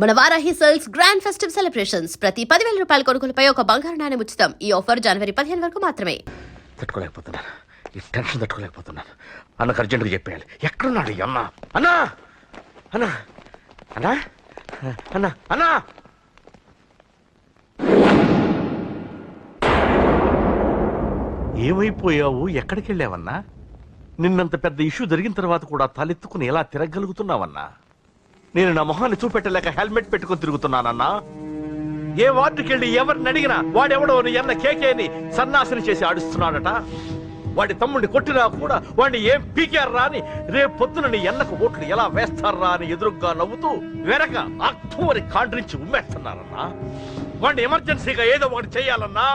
మన Varahi sales grand festive celebrations. ప్రతి పదివేల రూపాయల కొనుగోలుపై ఒక బంగారు నాణెం ఉచితం. ఈ ఆఫర్ జనవరి పదిహేను వరకు మాత్రమే. తట్టుకోలేకపోతున్నాను. ఈ టెన్షన్ తట్టుకోలేకపోతున్నాను. అన్నకు అర్జెంటుగా చెప్పేయాలి. ఎక్కడున్నాడు ఈ అన్న? అన్నా! అన్నా! అన్నా? అన్నా! అన్నా! ఏమైపోయావు? ఎక్కడికి వెళ్ళావన్నా నిన్నంత పెద్ద ఇష్యూ జరిగిన తర్వాత కూడా తలెత్తుకుని ఎలా తిరగలుగుతున్నావన్నా నేను నా మొహాన్ని చూపెట్టలేక హెల్మెట్ పెట్టుకుని తిరుగుతున్నానన్నా? ఏ వార్డుకి వెళ్ళి ఎవరిని అడిగినా వాడెవడో నీ కేకేని సన్నాసిని చేసి ఆడిస్తున్నాడట. వాడి తమ్ముడిని కొట్టినా కూడా వాడిని ఏం పీకారా అని రేపు పొద్దున నీ ఎన్నకు ఓట్లు ఎలా వేస్తారా అని ఎదురుగ్గా నవ్వుతూ వెనక అక్టోబరి కాండ్రించి ఉమ్మేస్తున్నారన్నా? వాడిని ఎమర్జెన్సీగా ఏదో ఒకటి చేయాలన్నా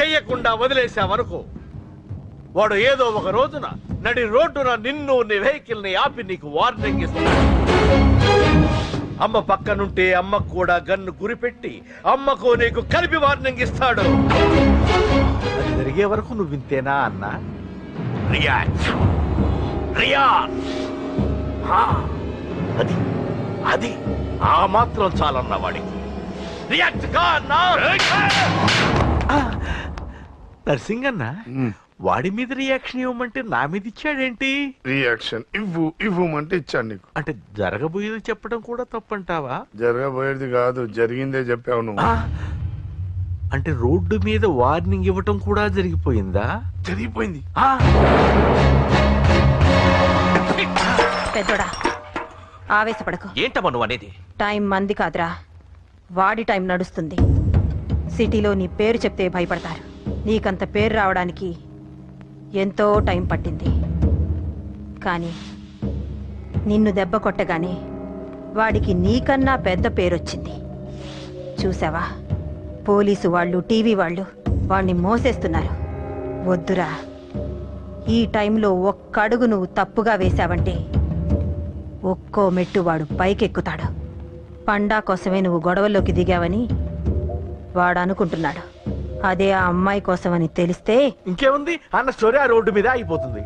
చెయ్యకుండా వదిలేసావనుకో. వాడు ఏదో ఒక రోజున నడి రోడ్డున నిన్ను నీ వెహికల్ని ఆపి నీకు వార్నింగ్ ఇస్తున్నాడు. అమ్మ పక్కనుంటే అమ్మకు కూడా గన్ను గురిపెట్టి అమ్మకు నీకు కలిపి వార్నింగ్ ఇస్తాడు. అది జరిగే వరకు నువ్వు వింతేనా అన్నా? రియాక్ట్ రియాక్ట్ ఆ, అది అది ఆ మాత్రం చాలన్న వాడికి. రియాక్ట్ కా అన్నా ఆ, నర్సింగ్ అన్న వాడి మీద రియాక్షన్ ఇవ్వమంటే నా మీద ఇచ్చాడేంటి? రియాక్షన్ ఇవ్వు ఇవ్వమంటే ఇచ్చాను నీకు. అంటే జరగబోయేది చెప్పడం కూడా తప్పంటావా? జరగబోయేది కాదు జరిగిందే చెప్పావు నువ్వు. అంటే రోడ్డు మీద వార్నింగ్ ఇవ్వటం కూడా జరిగిపోయిందా? జరిగిపోయింది. ఆ, పెద్దోడా ఆవేశపడకు. ఏంటమ్మా నువ్వు అనేది? టైం మంది కాదురా. వాడి టైం నడుస్తుంది. సిటీలో నీ పేరు చెప్తే భయపడతారు. నీకంత పేరు రావడానికి ఎంతో టైం పట్టింది. కానీ నిన్ను దెబ్బ కొట్టగానే వాడికి నీకన్నా పెద్ద పేరొచ్చింది. చూసావా? పోలీసు వాళ్ళు టీవీ వాళ్ళు వాణ్ణి మోసేస్తున్నారు. వద్దురా. ఈ టైంలో ఒక్క అడుగు నువ్వు తప్పుగా వేశావంటే ఒక్కో మెట్టు వాడు పైకెక్కుతాడు. పండా కోసమే నువ్వు గొడవల్లోకి దిగావని వాడు అనుకుంటున్నాడు అదే ఆ అమ్మాయి కోసమని తెలిస్తే ఇంకేముంది? అన్న స్టోరీ ఆ రోడ్డు మీద అయిపోతుంది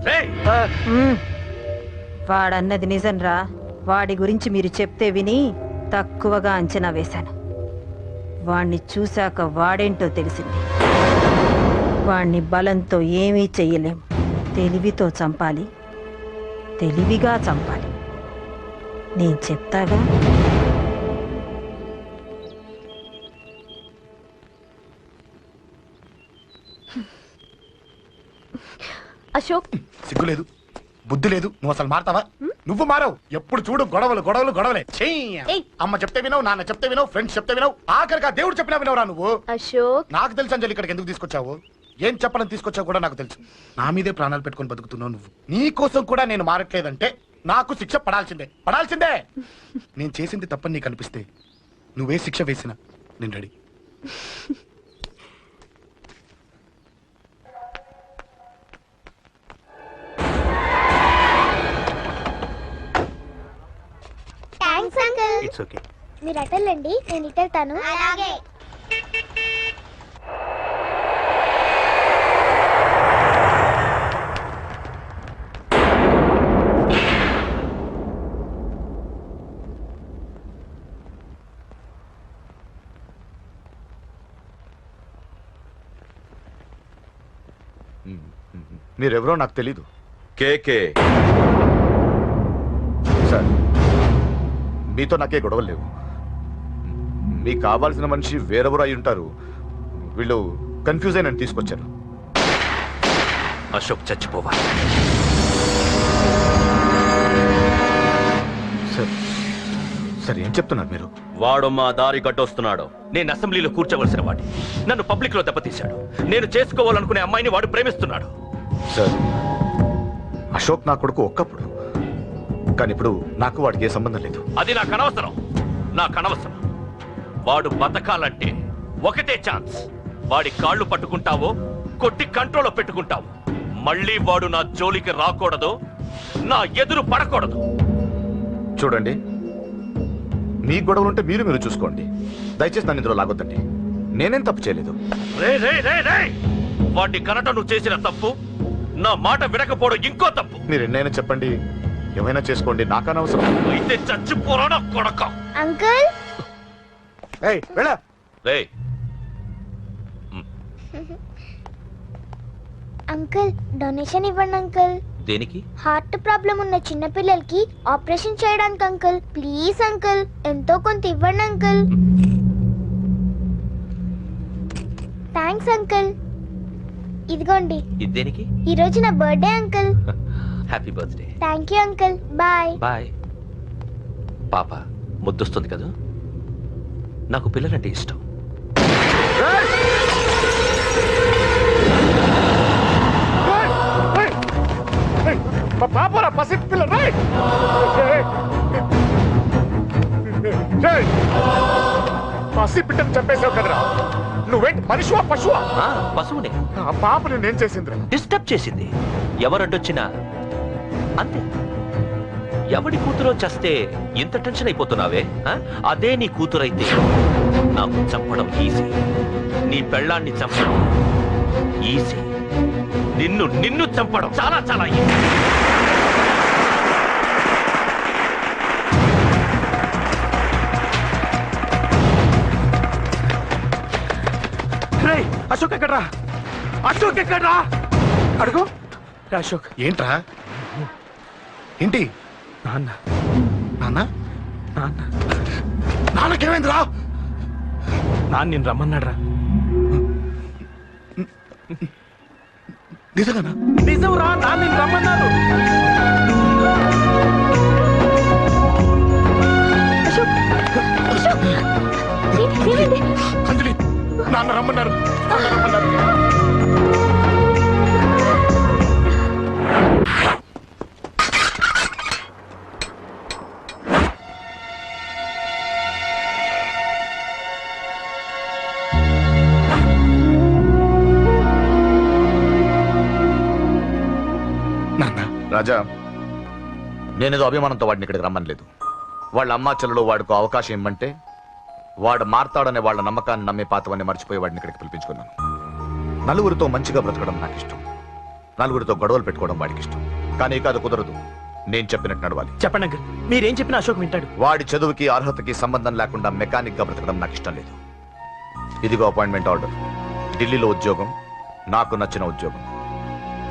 మ్మ్, వాడన్నది నిజంరా వాడి గురించి మీరు చెప్తే విని తక్కువగా అంచనా వేశాను. వాణ్ణి చూశాక వాడేంటో తెలిసింది. వాణ్ణి బలంతో ఏమీ చెయ్యలేం. తెలివితో చంపాలి. తెలివిగా చంపాలి. నేను చెప్తాగా? అశోక్. సిగ్గు లేదు బుద్ధి లేదు నువ్వు అసలు మారతావా? నువ్వు మారవు. ఎప్పుడు చూడు గొడవలు గొడవలు గొడవలే. చెయ్యి. అమ్మ చెప్తే వినవు నాన్న చెప్తే వినవు ఫ్రెండ్స్ చెప్తే వినవు ఆఖరిగా దేవుడు చెప్పినా వినవురా నువ్వు? అశోక్. నాకు తెలుసు అంజలి ఇక్కడికి ఎందుకు తీసుకొచ్చావు? ఏం చెప్పడం తీసుకొచ్చావు కూడా నాకు తెలుసు. నా మీదే ప్రాణాలు పెట్టుకొని బతుకుతున్నావు నువ్వు. నీ కోసం కూడా నేను మారట్లేదంటే నాకు శిక్ష పడాల్సిందే. పడాల్సిందే! నేను చేసింది తప్పని నీకు అనిపిస్తే నువ్వే శిక్ష వేసినా నేను రెడీ. ఇట్స్ ఓకే మీరు అటెళ్ళండి నేను ఇటు వెళ్తాను అలాగే. మీరెవరో నాకు తెలీదు. కేకే సార్ మీతో నాకే గొడవలు లేవు. మీకు కావాల్సిన మనిషి వేరెవరు అయి ఉంటారు. వీళ్ళు కన్ఫ్యూజ్ అయిన తీసుకొచ్చారు. అశోక్ చచ్చిపోవాలి. సార్ సార్ ఏం చెప్తున్నారు మీరు? వాడు మా దారి గట్టొస్తున్నాడు నేను అసెంబ్లీలో కూర్చోవలసిన వాడి నన్ను పబ్లిక్లో దెబ్బతీశాడు. నేను చేసుకోవాలనుకునే అమ్మాయిని వాడు ప్రేమిస్తున్నాడు. సార్ అశోక్ నా కొడుకు ఒక్కప్పుడు కానీ ఇప్పుడు నాకు వాడికి ఏ సంబంధం లేదు. అది నాకు అనవసరం. నాకు అనవసరం. వాడు బతకాలంటే ఒకటే ఛాన్స్. వాడి కాళ్ళు పట్టుకుంటావో కొట్టి కంట్రోల్లో పెట్టుకుంటావు. మళ్ళీ వాడు నా జోలికి రాకూడదు నా ఎదురు పడకూడదు. చూడండి మీ గొడవలు ఉంటే మీరు మీరు చూసుకోండి. దయచేసి నన్ను ఇందులో లాగొద్దండి. నేనేం తప్పు చేయలేదు. వాడిని కనట నువ్వు చేసిన తప్పు నా మాట వినకపోవడం ఇంకో తప్పు. మీరు ఎన్నైనా చెప్పండి. ఏమైనా చేసుకోండి నాకు అనవసరం. అయితే చచ్చిపోరా కొడక. అంకుల్? ఏయ్ వెళ్ళ. రే అంకుల్ డొనేషన్ ఇవ్వండి అంకుల్. దేనికి? హార్ట్ ప్రాబ్లం ఉన్న చిన్న పిల్లలకి ఆపరేషన్ చేయడానికి అంకుల్. ప్లీజ్ అంకుల్ ఎంతో కొంత ఇవ్వండి అంకుల్. Thanks uncle. ఇదిగోండి. ఇది దేనికి? ఈ రోజు నా birthday uncle. Happy birthday thank you uncle bye bye పాప ముద్దొస్తుంది కదా నాకు పిల్లలంటే ఇష్టం పాపరా పసి పిల్ల! పసి బిడ్డను చంపేశావు కదరా నువ్వేంటి మనిషివా పశువా పశువునే ఆ పాపని నేను చేసిందిరా డిస్టర్బ్ చేసింది ఎవరడ్డొచ్చినా అంతే. ఎవడి కూతురో చేస్తే ఇంత టెన్షన్ అయిపోతున్నావే ఆ? అదే నీ కూతురైతే. నాకు చంపడం ఈజీ. నీ పెళ్ళాన్ని చంపడం ఈజీ. నిన్ను నిన్ను చంపడం చాలా చాలా ఈజీ. అశోక్ ఎక్కడ్రా? అశోక్ ఎక్కడ్రా? అడుగు. రే అశోక్. ఏంట్రా? ఏంటి? నాన్న. నాన్న? నాన్న. నాన్నకేమైందిరా? నాన్న నేను రమ్మన్నాడ్రా. నిజంగానా? నిజం రా నాన్న నేను రమ్మన్నాడు అంజలి నాన్న రమ్మన్నారు. నాన్న రమ్మన్నారు. రాజా నేనేదో అభిమానంతో వాడిని ఇక్కడికి రమ్మనలేదు వాళ్ళ అమ్మా చెల్లెలు వాడికి అవకాశం ఇమ్మంటే వాడు మారతాడనే వాళ్ళ నమ్మకాన్ని నమ్మే పాతవన్నీ మర్చిపోయి వాడిని ఇక్కడికి పిలిపించుకున్నాను. నలుగురితో మంచిగా బ్రతకడం నాకు ఇష్టం నలుగురితో గొడవలు పెట్టుకోవడం వాడికి ఇష్టం కానీ ఇక అది కుదరదు. నేను చెప్పినట్టు నడవాలి. చెప్పండి అంకుల్ మీరేం చెప్పినా అశోక్ వింటాడు. వాడి చదువుకి అర్హతకి సంబంధం లేకుండా మెకానిక్గా బ్రతకడం నాకు ఇష్టం లేదు. ఇదిగో అపాయింట్మెంట్ ఆర్డర్. ఢిల్లీలో ఉద్యోగం నాకు నచ్చిన ఉద్యోగం.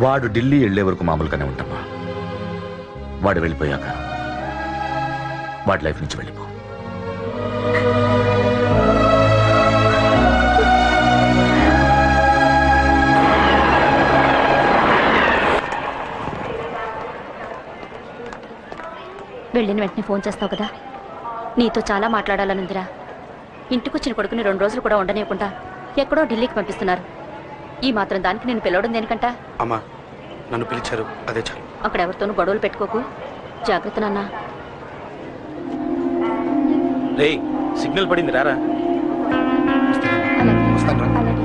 వాడు ఢిల్లీ వెళ్ళే వరకు మామూలుగానే ఉంటామా? వాడు వెళ్ళిపోయాక వాడి లైఫ్ నుంచి వెళ్ళిపో. వెళ్ళిన వెంటనే ఫోన్ చేస్తావు కదా? నీతో చాలా మాట్లాడాలనుందిరా. ఇంటికొచ్చిన కొడుకుని రెండు రోజులు కూడా ఉండనివ్వకుండా ఎక్కడో ఢిల్లీకి పంపిస్తున్నారు. ఈ మాత్రం దానికి నేను పిలవడం దేనికంట? అమ్మా నన్ను పిలిచారు. అదే చాలు. అక్కడ ఎవరితోనూ గొడవలు పెట్టుకోకు. జాగ్రత్త నాన్న. రే సిగ్నల్ పడింది రారా. అలాగే. వస్తాను రా. అలాగే.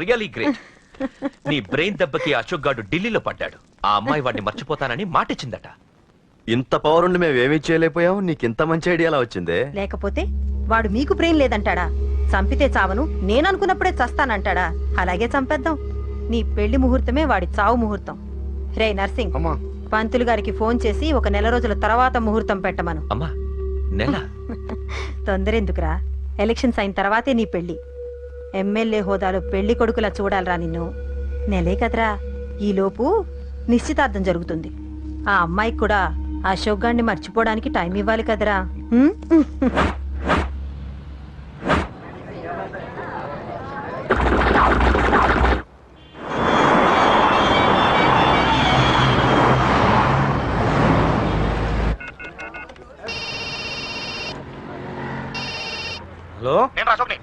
Really great. నీ బ్రెయిన్ దెబ్బకి అశోక్ గాడు ఢిల్లీలో పడ్డాడు. ఆ అమ్మాయి వాడిని మర్చిపోతానని మాటిచ్చిందట. ఇంత పవర్ ఉండి మేము ఏమీ చేయలేకపోయావు నీకు ఇంత మంచి ఐడియా ఎలా వచ్చిందే. లేకపోతే వాడు మీకు బ్రెయిన్ లేదంటాడా? చంపితే చావను నేను అనుకున్నప్పుడే చస్తానంటాడా? అలాగే చంపేద్దాం. నీ పెళ్ళి ముహూర్తమే వాడి చావు ముహూర్తం. రే నర్సింగ్. అమ్మా. పంతులు గారికి ఫోన్ చేసి ఒక నెల రోజుల తర్వాత ముహూర్తం పెట్టమను. అమ్మా నెల? తొందరెందుకురా? ఎలక్షన్స్ అయిన తర్వాతే నీ పెళ్ళి. ఎమ్మెల్యే హోదాలో పెళ్ళి కొడుకులా చూడాలరా నిన్ను. నెలే కదరా. ఈలోపు నిశ్చితార్థం జరుగుతుంది. ఆ అమ్మాయికి కూడా అశోక్ గాన్ని మర్చిపోవడానికి టైం ఇవ్వాలి కదరా? హలో.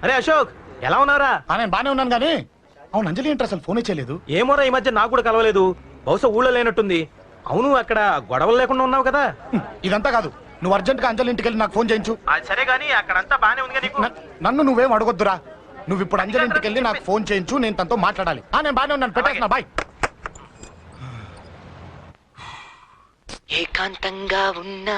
అరే అశోక్! ఎలా ఉన్నారా? ఆ, నేను బానే ఉన్నాను కానీ అవును అంజలి ఏంటి అసలు ఫోనే చేయలేదు ఏమోరా ఈ మధ్య నాకు కూడా కలవలేదు. బహుశా ఊళ్ళో లేనట్టుంది. అవును అక్కడ గొడవలు లేకుండా ఉన్నావు కదా? ఇదంతా కాదు. నువ్వు అర్జెంట్గా అంజలి ఇంటికి వెళ్ళి నాకు ఫోన్ చేయించు. అది సరే గానీ అక్కడంతా బానే ఉంది నన్ను నువ్వేం అడగొద్దురా. నువ్వు ఇప్పుడు అంజలి ఇంటికి వెళ్ళి నాకు ఫోన్ చేయించు నేను తనతో మాట్లాడాలి. ఆ నేను బానే ఉన్నాను. పెట్టేస్తున్నా బాయ్. ఏకాంతంగా ఉన్నా.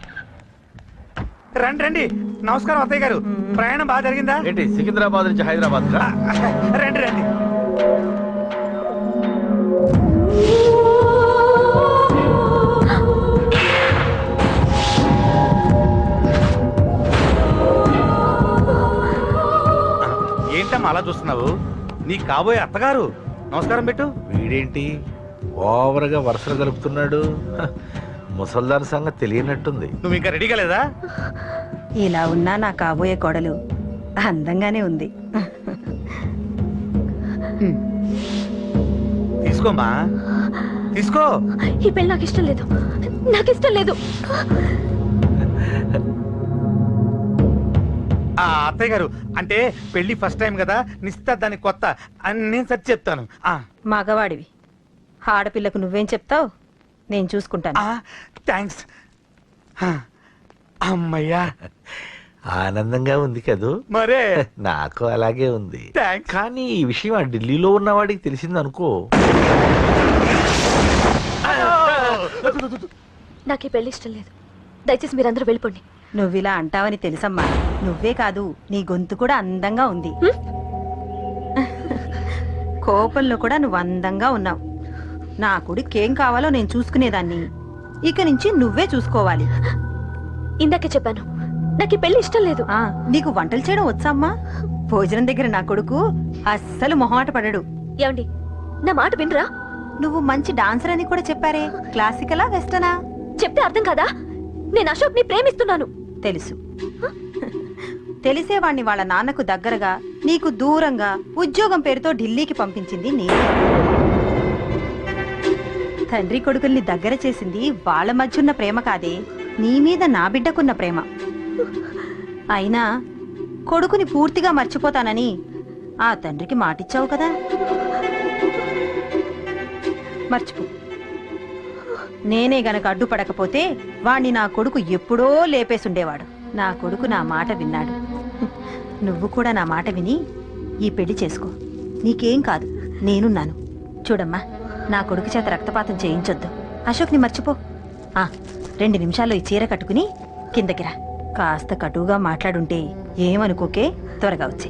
రండి రండి. నమస్కారం అత్తయ్య గారు. ప్రయాణం బాగా జరిగిందా? ఏంటి సికింద్రాబాద్ నుంచి హైదరాబాద్ రండి రండి. ఏంటమ్మా అలా చూస్తున్నావు? నీ కాబోయే అత్తగారు. నమస్కారం పెట్టు. వీడేంటి? ఓవర్గా వరుసలు కలుపుతున్నాడు ముసల్దాన్ సంగతి తెలియనట్టుంది. నువ్వు ఇంకా రెడీ కాలేదా ఇలా ఉన్నా నా కాబోయే కోడలు అందంగానే ఉంది. తీసుకోమ్మా తీసుకో ఈ పెళ్ళి నాకు ఇష్టం లేదు. నాకు ఇష్టం లేదు. ఆ అత్తయ్య గారు అంటే పెళ్ళి ఫస్ట్ టైం కదా నిశ్చితార్థానికి కొత్త అని నేను సరి చెప్తాను. ఆ. మగవాడివి. ఆడపిల్లకు నువ్వేం చెప్తావు? నేను చూసుకుంటాను. థ్యాంక్స్. అమ్మయ్యా. ఆనందంగా ఉంది కదూ? మరే. నాకు అలాగే ఉంది. కానీ ఈ విషయం ఆ ఢిల్లీలో ఉన్న వాడికి తెలిసింది అనుకో నాకు ఈ పెళ్ళి ఇష్టం లేదు. దయచేసి మీరందరూ వెళ్ళిపోండి. నువ్విలా అంటావని తెలుసమ్మా. నువ్వే కాదు నీ గొంతు కూడా అందంగా ఉంది. కోపంలో కూడా నువ్వు అందంగా ఉన్నావు. నా కొడుకేం కావాలో నేను చూసుకునేదాన్ని. ఇక నుంచి నువ్వే చూసుకోవాలి. ఇందాకే చెప్పాను. నాకు పెళ్ళి ఇష్టం లేదు. ఆ నీకు వంటలు చేయడం వచ్చామ్మా భోజనం దగ్గర నా కొడుకు అస్సలు మొహమాట పడడు. ఏమండి నా మాట వినరా? నువ్వు మంచి డాన్సర్ అని కూడా చెప్పారే. క్లాసికలా వెస్టనా? చెప్తే అర్థం కాదా? నేను అశోక్ని ప్రేమిస్తున్నాను. తెలుసు. తెలిసేవాణ్ణి వాళ్ళ నాన్నకు దగ్గరగా నీకు దూరంగా ఉద్యోగం పేరుతో ఢిల్లీకి పంపించింది నేను. తండ్రి కొడుకుల్ని దగ్గర చేసింది వాళ్ళ మధ్య ఉన్న ప్రేమ కాదే. నీ మీద నా బిడ్డకున్న ప్రేమ. అయినా కొడుకుని పూర్తిగా మర్చిపోతానని ఆ తండ్రికి మాటిచ్చావు కదా. మర్చిపో. నేనే గనక అడ్డుపడకపోతే వాణ్ణి నా కొడుకు ఎప్పుడో లేపేసుండేవాడు. నా కొడుకు నా మాట విన్నాడు. నువ్వు కూడా నా మాట విని ఈ పెళ్ళి చేసుకో. నీకేం కాదు నేనున్నాను. చూడమ్మా. నా కొడుకు చేత రక్తపాతం చేయించొద్దు. అశోక్ని మర్చిపో. ఆ రెండు నిమిషాల్లో ఈ చీర కట్టుకుని కిందకిరా కాస్త కటువుగా మాట్లాడుంటే ఏమనుకోకే త్వరగా వచ్చి.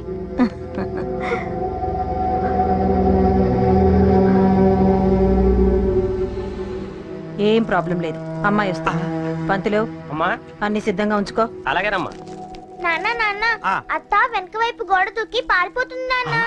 ఏం ప్రాబ్లం లేదు. అమ్మాయి వస్తుంది. పంతులు అమ్మా. అన్ని సిద్ధంగా ఉంచుకో. అలాగేనమ్మా. నాన్న నాన్న. అత్త వెనక వైపు గోడ దూకి పారిపోతుంది నాన్న.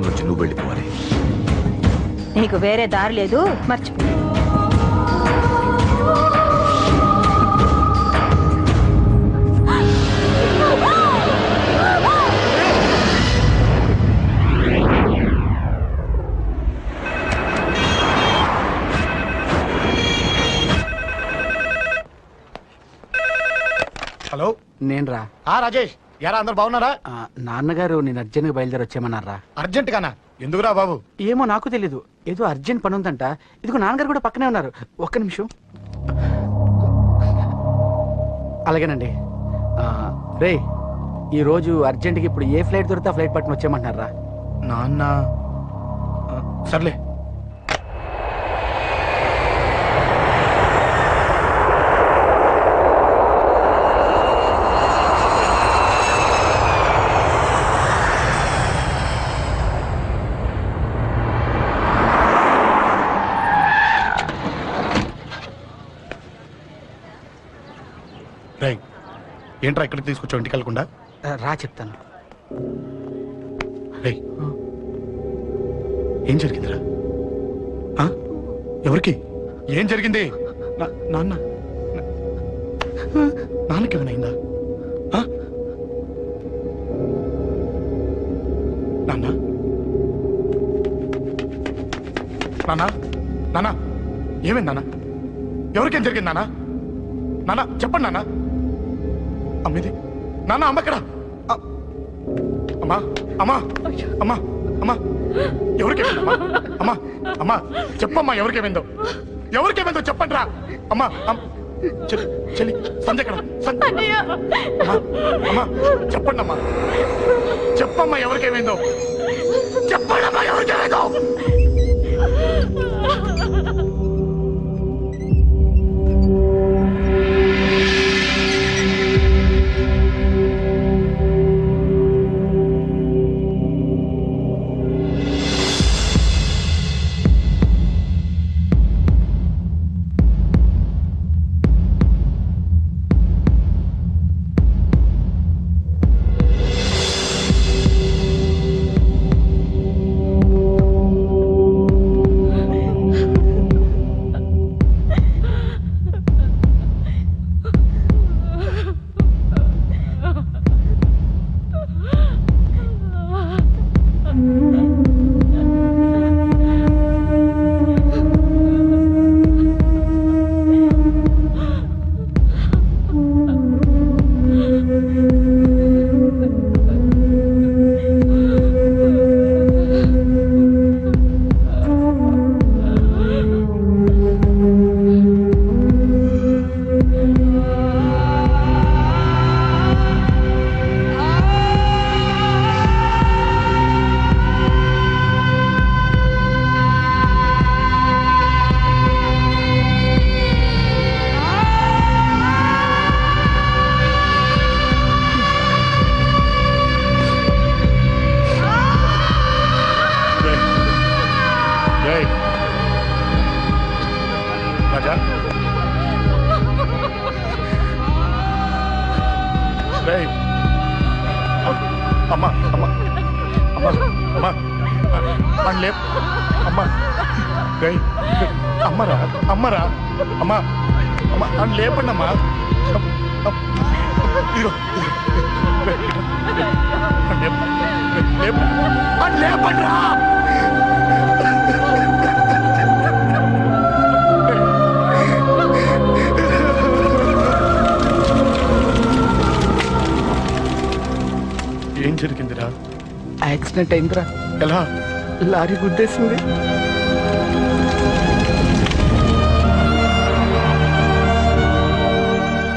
జీవితం నుంచి నువ్వు వెళ్ళిపోవాలి. నీకు వేరే దారి లేదు మర్చిపో. హలో. నేను రా ఆ రాజేష్. యారా అందరు బాగున్నారా? నాన్నగారు నేను అర్జెంట్గా బయలుదేరి వచ్చేయమన్నారా? అర్జెంట్ గానా ఎందుకురా బాబు? ఏమో నాకు తెలీదు. ఏదో అర్జెంట్ పని ఉందంట ఇదిగో నాన్నగారు కూడా పక్కనే ఉన్నారు. ఒక్క నిమిషం. అలాగేనండి. ఆ, రే ఈ రోజు అర్జెంట్కి ఇప్పుడు ఏ ఫ్లైట్ దొరికితే ఆ ఫ్లైట్ పట్టుకుని వచ్చేయమంటున్నారా? నాన్న. ఆ, సర్లే రై ఏంట్రా ఇక్కడికి తీసుకొచ్చావు? ఇంటికి వెళ్ళకుండా? రా చెప్తాను. రే ఏం జరిగిందిరా? ఆ? ఎవరికి? ఏం జరిగింది? నాన్న. నాన్నకి ఏమైనా? నాన్న. నాన్న. నాన్న. ఏమైంది నాన్న? ఎవరికేం జరిగింది నాన్న? నాన్న చెప్పండి నాన్న. అమ్మిది. నాన్న అమ్మక్కడ అమ్మా అమ్మా అమ్మా అమ్మా. ఎవరికేమైందమ్మా అమ్మా? అమ్మా చెప్పమ్మా ఎవరికేమైందో ఎవరికేమైందో చెప్పండి రా అమ్మా అమ్- చెల్లి సంజయ్ ఎక్కడ? అమ్మా చెప్పండి అమ్మా చెప్పమ్మా ఎవరికేమైందో చెప్పండి అమ్మా ఎవరికేమైందో లేప్. అమ్మా. రేయ్, అమ్మరా అమ్మరా. అమ్మా అమ్మా అని లేపండి అమ్మా. లేపండిరా ఏం జరిగిందిరా? యాక్సిడెంట్ అయిందిరా. ఎలా? లారీ గుద్దేసింది.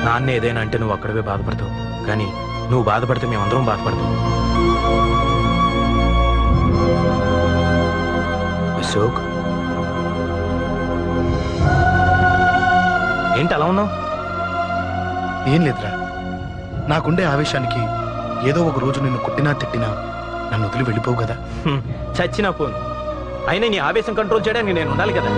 నాన్న ఏదైనా అంటే నువ్వు అక్కడవే బాధపడతావు. కానీ నువ్వు బాధపడితే మేమందరం బాధపడతాం. అశోక్. ఏంటి అలా ఉన్నావు? ఏం లేదురా. నాకుండే ఆవేశానికి ఏదో ఒక రోజు నిన్ను కొట్టినా తిట్టినా నన్ను వదిలి వెళ్ళిపోవు కదా? చచ్చినా పోను. అయినా నీ ఆవేశం కంట్రోల్ చేయడానికి నేను ఉండాలి కదా?